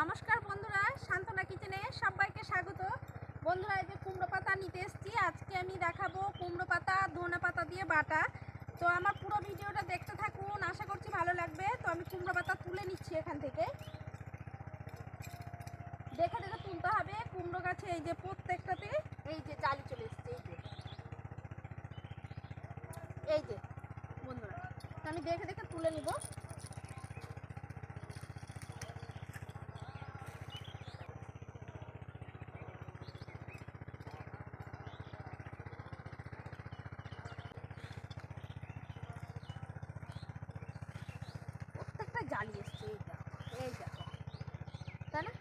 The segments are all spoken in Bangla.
নমস্কার বন্ধুরা, শান্তনা কিচেনে সবাইকে স্বাগত। বন্ধুরা, এই যে কুমড়ো পাতা নিতে এসেছি। আজকে আমি দেখাবো কুমড়ো পাতা, ধনে পাতা দিয়ে বাটা। তো আমার পুরো ভিডিওটা দেখতে থাকুন, আশা করছি ভালো লাগবে। তো আমি কুমড়ো পাতা তুলে নিচ্ছি এখান থেকে। দেখে দেখে তুলতে হবে, কুমড়ো গাছে এই যে প্রত্যেকটাতে এই যে জালি চলে এসছে, এই যে। এই যে, বন্ধুরা। আমি দেখে দেখে তুলে নিব। প্রত্যেকটা জালি এসছে, এই দেখো এই দেখো। তাই না?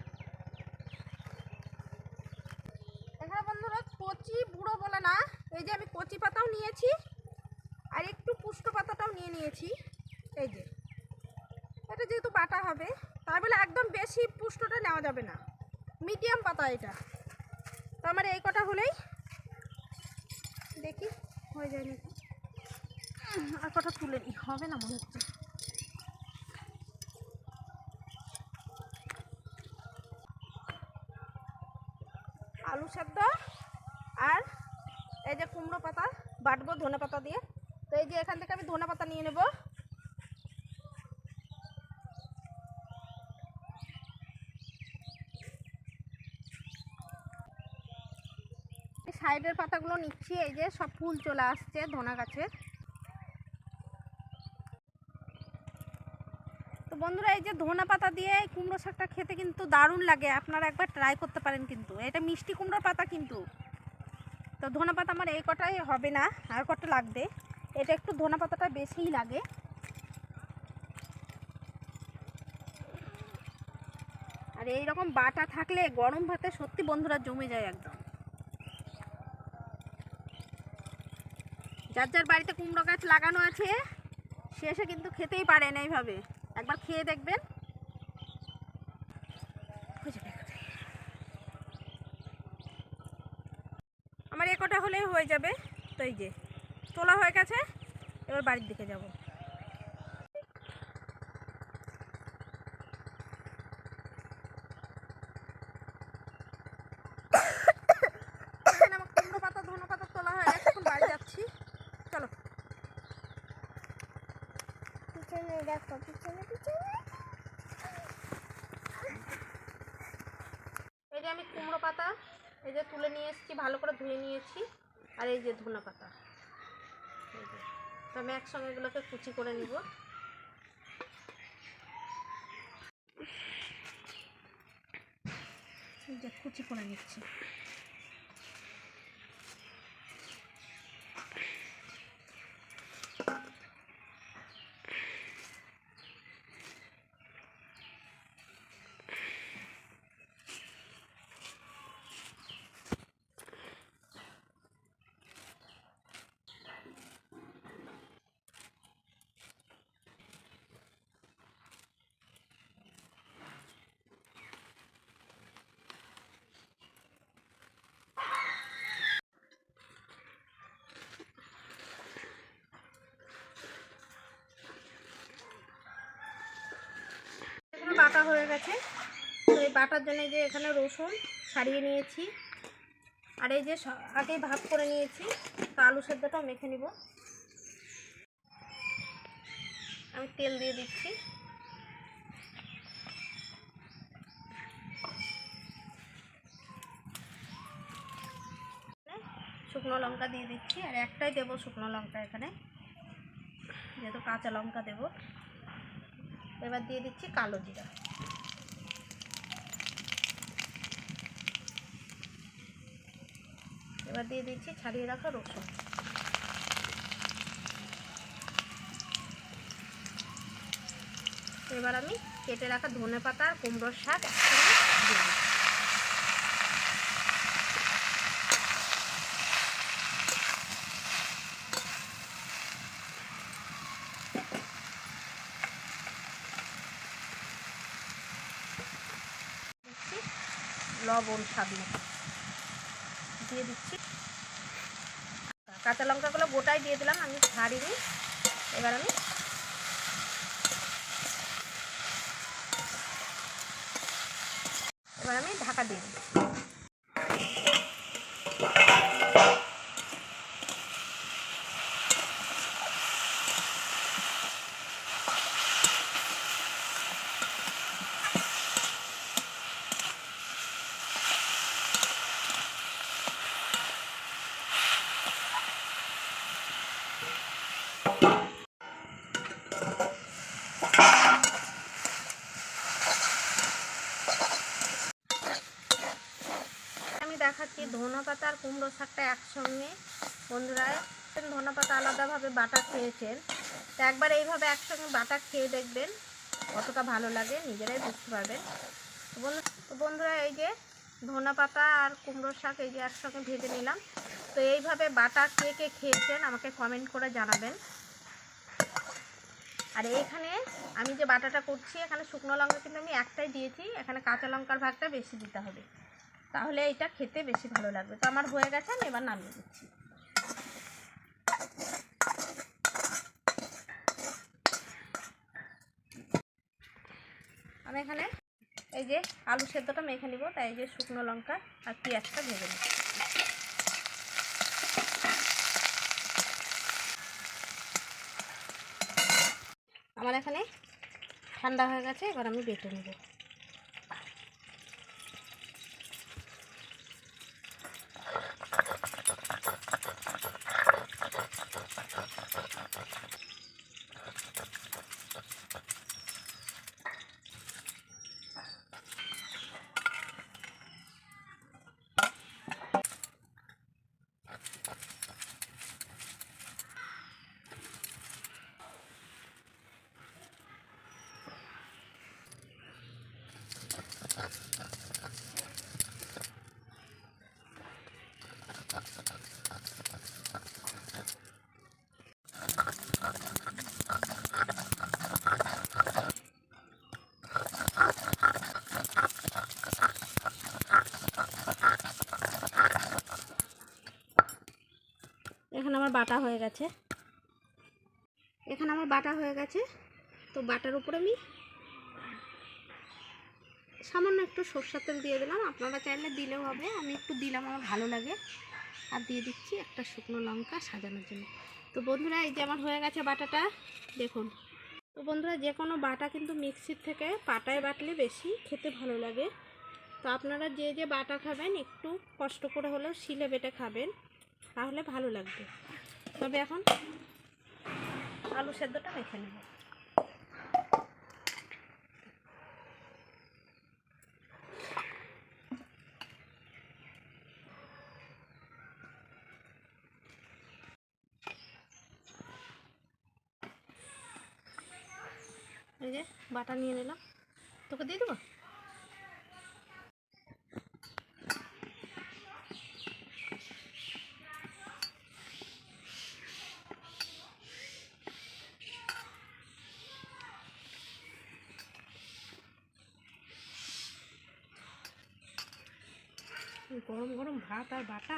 এখানে বন্ধুরা কচি বুড়ো বলে না, এই যে আমি কচি পাতাও নিয়েছি, আর একটু পুষ্ট পাতাটাও নিয়ে নিয়েছি, এই যে। এটা যেহেতু বাটা হবে তার বলে একদম বেশি পুষ্টটা নেওয়া যাবে না। মিডিয়াম পাতা এটা। তো আমার এই কটা হলেই দেখি, হয়ে যায় নাকি? আর কটা তুলে হবে না মনে হচ্ছে আলু সেদ্ধ আর এই যে কুমড়ো পাতা, বাটবো ধনে পাতা দিয়ে। তো এই যে এখান থেকে আমি ধনে পাতা নিয়ে নেব। সাইডের পাতাগুলো নিচ্ছি, এই যে সব ফুল চলে আসছে ধনা গাছের। বন্ধুরা, এই যে ধনা পাতা দিয়ে কুমড়ো শাকটা খেতে কিন্তু দারুণ লাগে। আপনারা একবার ট্রাই করতে পারেন কিন্তু। এটা মিষ্টি কুমড়োর পাতা কিন্তু। তো ধনা পাতা আমার এই কটাই হবে না, আর কটা লাগবে। এটা একটু ধনে পাতাটা বেশিই লাগে। আর এই রকম বাটা থাকলে গরম ভাতে সত্যি বন্ধুরা জমে যায় একদম। যার যার বাড়িতে কুমড়ো গাছ লাগানো আছে, সে এসে কিন্তু খেতেই পারেন এইভাবে। একবার খেয়ে দেখবেন। আমার একটা হলেই হয়ে যাবে। তো এই যে, তোলা হয়ে গেছে, এবার বাড়ির দিকে যাব আমার কুমড়ো পাতা ধনে পাতা তোলা হয়ে গেছে এখন বাড়ি যাচ্ছি চলো পিছনে দেখো, পিছনে পিছনে। এই যে আমি কুমড়ো পাতা, এই যে তুলে নিয়ে এসেছি, ভালো করে ধুয়ে নিয়েছি, আর এই যে ধনে পাতা। তো আমি একসঙ্গে এগুলোকে কুচি করে নিব। যে কুচি করে নিচ্ছি এখানে বাটা হয়ে গেছে। তো এই বাটার জন্য যে এখানে রসুন ছাড়িয়ে নিয়েছি। আর এই যে আগেই ভাগ করে নিয়েছি, তো আলু সেদ্ধটাও মেখে নিব। আমি তেল দিয়ে দিচ্ছি। শুকনো লঙ্কা দিয়ে দিচ্ছি, আর একটাই দেবো শুকনো লঙ্কা এখানে। যেহেতু কাঁচা লঙ্কা দেবো। এবার দিয়ে দিচ্ছি কালো জিরা। এবার দিয়ে দিচ্ছি ছাড়িয়ে রাখা রসুন। এবার আমি কেটে রাখা ধনে পাতা আর কুমড়োর শাক একসঙ্গে দিয়ে দিচ্ছি। লবণ স্বাদ দিয়ে দিচ্ছি। কাঁচা লঙ্কাগুলো গোটাই দিয়ে দিলাম আমি ছাড়িনি এবার আমি ঢাকা দিয়ে দিই আমি দেখাচ্ছি। ধনে পাতা আর কুমড়ো শাকটা একসঙ্গে। বন্ধুরা ধনে পাতা আলাদাভাবে বাটা খেয়েছেন। তো একবার এইভাবে একসঙ্গে বাটা খেয়ে দেখবেন কতটা ভালো লাগে, নিজেরাই বুঝতে পারবেন। তো বন্ধু, তো বন্ধুরা, এই যে ধনে পাতা আর কুমড়ো শাক এই যে একসঙ্গে ভেজে নিলাম। তো এইভাবে বাটা কে কে খেয়েছেন আমাকে কমেন্ট করে জানাবেন। আর এইখানে আমি যে বাটাটা করছি, এখানে শুকনো লঙ্কা কিন্তু আমি একটাই দিয়েছি। এখানে কাঁচা লঙ্কার ভাগটা বেশি দিতে হবে। তাহলে এটা খেতে বেশি ভালো লাগবে। তো আমার হয়ে গেছে, আমি এবার নামিয়ে দিচ্ছি আমি এখানে এই যে আলু সেদ্ধটা মেখে নিব, তাই এই যে শুকনো লঙ্কা আর পেঁয়াজটা ভেজে নিব আমার এখানে ঠান্ডা হয়ে গেছে, এবার আমি বেটে নেব। এখানে আমার বাটা হয়ে গেছে। এখানে আমার বাটা হয়ে গেছে। তো বাটার উপরে আমি সামান্য একটু সর্ষের তেল দিয়ে দিলাম। আপনারা চাইলে দিলেও হবে। আমি একটু দিলাম, আমার ভালো লাগে। আর দিয়ে দিচ্ছি একটা শুকনো লঙ্কা সাজানোর জন্য। তো বন্ধুরা, এই যে আমার হয়ে গেছে বাটাটা, দেখুন। তো বন্ধুরা, যে কোনো বাটা কিন্তু মিক্সির থেকে পাটায় বাটলে বেশি খেতে ভালো লাগে। তো আপনারা যে যে বাটা খাবেন, একটু কষ্ট করে হলেও শিলে বেটে খাবেন, তাহলে ভালো লাগবে। তবে এখন আলু সেদ্ধটা রেখে নেব এই যে বাটা নিয়ে নিলাম। তোকে দিয়ে দেবো? গরম গরম ভাত আর বাটা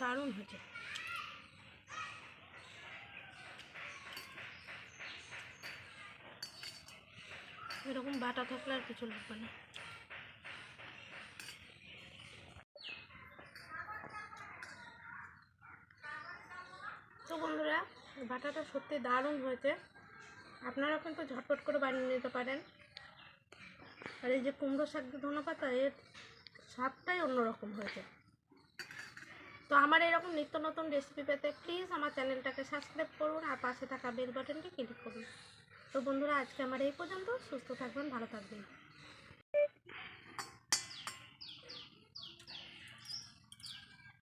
দারুণ হয়েছে। এরকম বাটা থাকলে আর কিছু লাগবে না। তো বন্ধুরা, বাটাটা সত্যি দারুণ হয়েছে। আপনারা কিন্তু ঝটপট করে বানিয়ে নিতে পারেন। আর এই যে কুমড়ো শাক ধনে পাতা এর স্বাদটাই অন্যরকম হয়েছে। তো আমার এরকম নিত্য নতুন রেসিপি পেতে প্লিজ আমার চ্যানেলটাকে সাবস্ক্রাইব করুন আর পাশে থাকা বেল বাটনটি ক্লিক করুন। তো বন্ধুরা, আজকে আমার এই পর্যন্ত। সুস্থ থাকবেন, ভালো থাকবেন।